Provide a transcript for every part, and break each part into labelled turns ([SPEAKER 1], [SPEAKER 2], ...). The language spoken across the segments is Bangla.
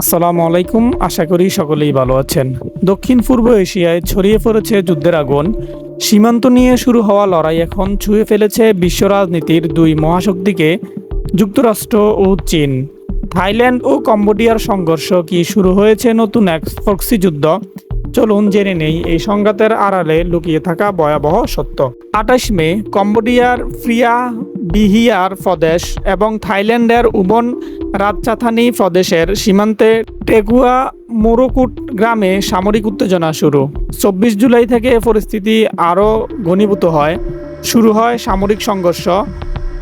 [SPEAKER 1] আসসালামু আলাইকুম, আশা করি সকলেই ভালো আছেন। দক্ষিণ পূর্ব এশিয়ায় ছড়িয়ে পড়েছে যুদ্ধের আগুন। সীমান্ত নিয়ে শুরু হওয়া লড়াই এখন ছুঁয়ে ফেলেছে বিশ্ব রাজনীতির দুই মহাশক্তিকে, যুক্তরাষ্ট্র ও চীন। থাইল্যান্ড ও কম্বোডিয়ার সংঘর্ষ কি শুরু হয়েছে নতুন এক ফক্সি যুদ্ধ চলুন জেনে নেই, এই সংঘাতের আড়ালে লুকিয়ে থাকা ভয়াবহ সত্য। আঠাশ মে, কম্বোডিয়ার ফ্রিয়া বিহিয়ার প্রদেশ এবং থাইল্যান্ডের উবন রাজচাথানি প্রদেশের সীমান্তে টেগুয়া মোরকুট গ্রামে সামরিক উত্তেজনা শুরু। চব্বিশ জুলাই থেকে পরিস্থিতি আরও ঘনীভূত হয়। শুরু হয় সামরিক সংঘর্ষ।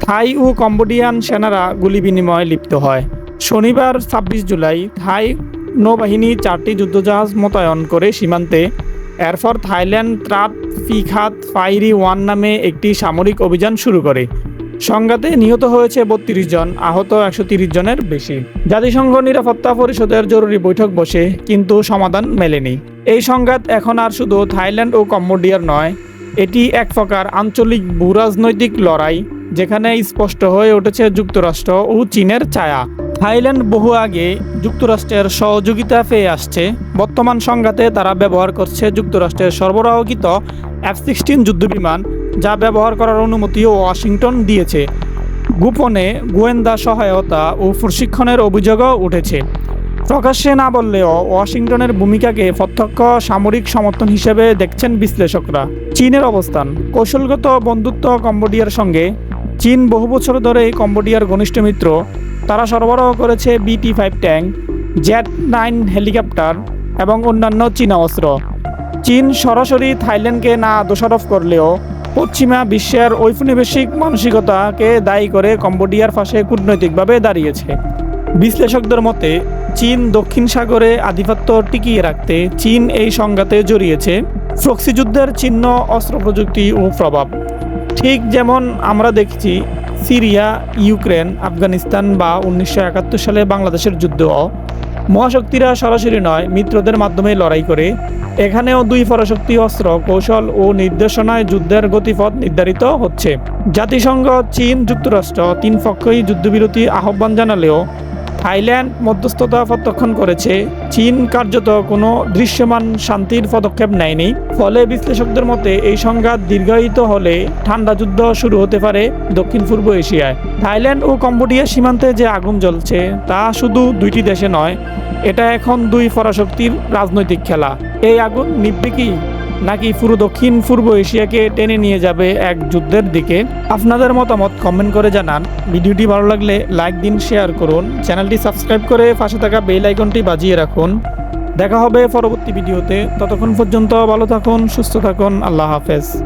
[SPEAKER 1] থাই ও কম্বোডিয়ান সেনারা গুলি বিনিময়ে লিপ্ত হয়। শনিবার ছাব্বিশ জুলাই থাই নৌবাহিনী চারটি যুদ্ধজাহাজ মোতায়েন করে সীমান্তে, এরপর থাইল্যান্ড ত্রাত ফিখাত ফাইরি ওয়ান নামে একটি সামরিক অভিযান শুরু করে। সংঘাতে নিহত হয়েছে বত্রিশ জন, আহত একশো জনের বেশি। জাতিসংঘ নিরাপত্তা পরিষদের জরুরি বৈঠক বসে, কিন্তু সমাধান মেলেনি। এই সংঘাত এখন আর শুধু থাইল্যান্ড ও কম্বোডিয়ার নয়, এটি এক প্রকার আঞ্চলিক ভূরাজনৈতিক লড়াই, যেখানে স্পষ্ট হয়ে উঠেছে যুক্তরাষ্ট্র ও চীনের ছায়া। থাইল্যান্ড বহু আগে যুক্তরাষ্ট্রের সহযোগিতা পেয়ে আসছে। বর্তমান সংঘাতে তারা ব্যবহার করছে যুক্তরাষ্ট্রের সরবরাহকৃত এফ সিক্সটিন যুদ্ধবিমান যা ব্যবহার করার অনুমতিও ওয়াশিংটন দিয়েছে। গোপনে গোয়েন্দা সহায়তা ও প্রশিক্ষণের অভিযোগও উঠেছে। প্রকাশ্যে না বললেও ওয়াশিংটনের ভূমিকাকে প্রত্যক্ষ সামরিক সমর্থন হিসেবে দেখছেন বিশ্লেষকরা। চীনের অবস্থান। কৌশলগত বন্ধুত্ব কম্বোডিয়ার সঙ্গে। চীন বহু বছর ধরে কম্বোডিয়ার ঘনিষ্ঠ মিত্র। তারা সরবরাহ করেছে BT five tank, Z nine helicopter এবং অন্যান্য চীনা অস্ত্র। চীন সরাসরি থাইল্যান্ডকে না দোষারোপ করলেও পশ্চিমা বিশ্বের ঔপনিবেশিক মানসিকতাকে দায়ী করে কম্বোডিয়ার পাশে কূটনৈতিকভাবে দাঁড়িয়েছে। বিশ্লেষকদের মতে, চীন দক্ষিণ সাগরে আধিপত্য টিকিয়ে রাখতে চীন এই সংঘাতে জড়িয়েছে। ফ্রক্সি যুদ্ধের চিহ্ন, অস্ত্র প্রযুক্তি ও প্রভাব। ঠিক যেমন আমরা দেখছি, সিরিয়া, ইউক্রেন, আফগানিস্তান বা উনিশশো একাত্তর সালে বাংলাদেশের যুদ্ধ মহাশক্তিরা সরাসরি নয়, মিত্রদের মাধ্যমে লড়াই করে। এখানেও দুই পরাশক্তি অস্ত্র, কৌশল ও নির্দেশনায় যুদ্ধের গতিপথ নির্ধারিত হচ্ছে। জাতিসংঘ, চীন যুক্তরাষ্ট্র তিন পক্ষই যুদ্ধবিরতি আহ্বান জানালেও থাইল্যান্ড মধ্যস্থতা প্রত্যাখ্যান করেছে। চীন কার্যত কোনো দৃশ্যমান শান্তির পদক্ষেপ নেয়নি। ফলে বিশ্লেষকদের মতে, এই সংঘাত দীর্ঘায়িত হলে ঠান্ডা যুদ্ধ শুরু হতে পারে দক্ষিণ পূর্ব এশিয়ায়। থাইল্যান্ড ও কম্বোডিয়া সীমান্তে যে আগুন জ্বলছে, তা শুধু দুইটি দেশে নয়, এটা এখন দুই পরাশক্তির রাজনৈতিক খেলা। এই আগুন নিববে কি? নাকি পুরো দক্ষিণ পূর্ব এশিয়াকে টেনে নিয়ে যাবে এক যুদ্ধের দিকে? আপনাদের মতামত কমেন্ট করে জানান। ভিডিওটি ভালো লাগলে লাইক দিন শেয়ার করুন। চ্যানেলটি সাবস্ক্রাইব করে পাশে থাকা বেল আইকনটি বাজিয়ে রাখুন। দেখা হবে পরবর্তী ভিডিওতে। ততক্ষণ পর্যন্ত ভালো থাকুন, সুস্থ থাকুন। আল্লাহ হাফেজ।